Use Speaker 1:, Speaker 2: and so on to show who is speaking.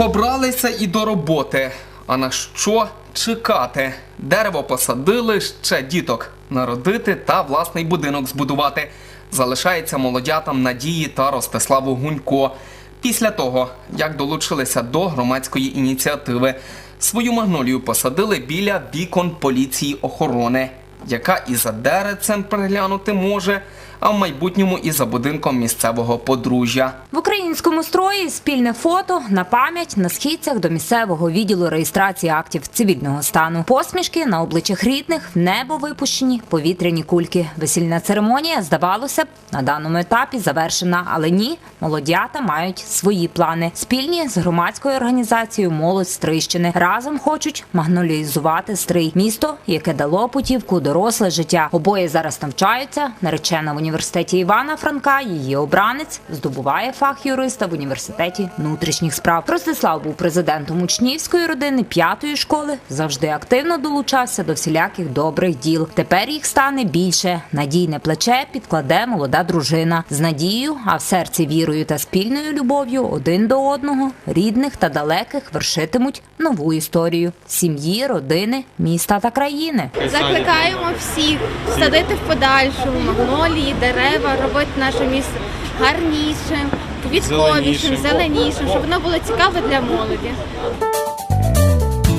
Speaker 1: Побралися і до роботи. А на що чекати? Дерево посадили, ще діток народити та власний будинок збудувати. Залишається молодятам Надії та Ростиславу Гунько. Після того, як долучилися до громадської ініціативи, свою магнолію посадили біля вікон поліції охорони, яка і за дерецем приглянути може, а в майбутньому і за будинком місцевого подружжя.
Speaker 2: В українському строї спільне фото на пам'ять на східцях до місцевого відділу реєстрації актів цивільного стану. Посмішки на обличчях рідних, в небо випущені повітряні кульки. Весільна церемонія, здавалося б, на даному етапі завершена, але ні, молодята мають свої плани. Спільні з громадською організацією Молодь Стрийщини разом хочуть магнолізувати стрий місто, яке дало путівку доросле життя. Обоє зараз навчаються. Наречена в університеті Івана Франка. Її обранець здобуває фах юриста в університеті внутрішніх справ. Ростислав був президентом учнівської родини п'ятої школи. Завжди активно долучався до всіляких добрих діл. Тепер їх стане більше. Надійне плече підкладе молода дружина з надією, а в серці вірою та спільною любов'ю один до одного, рідних та далеких вершитимуть нову історію сім'ї, родини, міста та країни.
Speaker 3: Закликаємо всіх садити в подальшому магнолії, дерева, робити наше місто гарнішим, квітковішим,
Speaker 4: Зеленішим.
Speaker 3: зеленішим, щоб воно було цікаве для молоді.